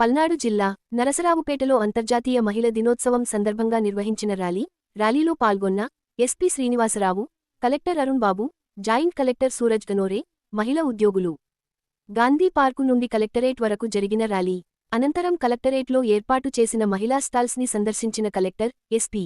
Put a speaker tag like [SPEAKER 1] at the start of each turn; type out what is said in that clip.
[SPEAKER 1] పల్నాడు జిల్లా నరసరావుపేటలో అంతర్జాతీయ మహిళ దినోత్సవం సందర్భంగా నిర్వహించిన ర్యాలీ ర్యాలీలో పాల్గొన్న SP Srinivasa Rao collector Arun Babu joint collector Suraj Ganore మహిళ ఉద్యోగులు. గాంధీ పార్కు నుండి కలెక్టరేట్ వరకు జరిగిన ర్యాలీ. అనంతరం కలెక్టరేట్లో ఏర్పాటు చేసిన మహిళా స్టాల్స్ని సందర్శించిన కలెక్టర్ ఎస్పీ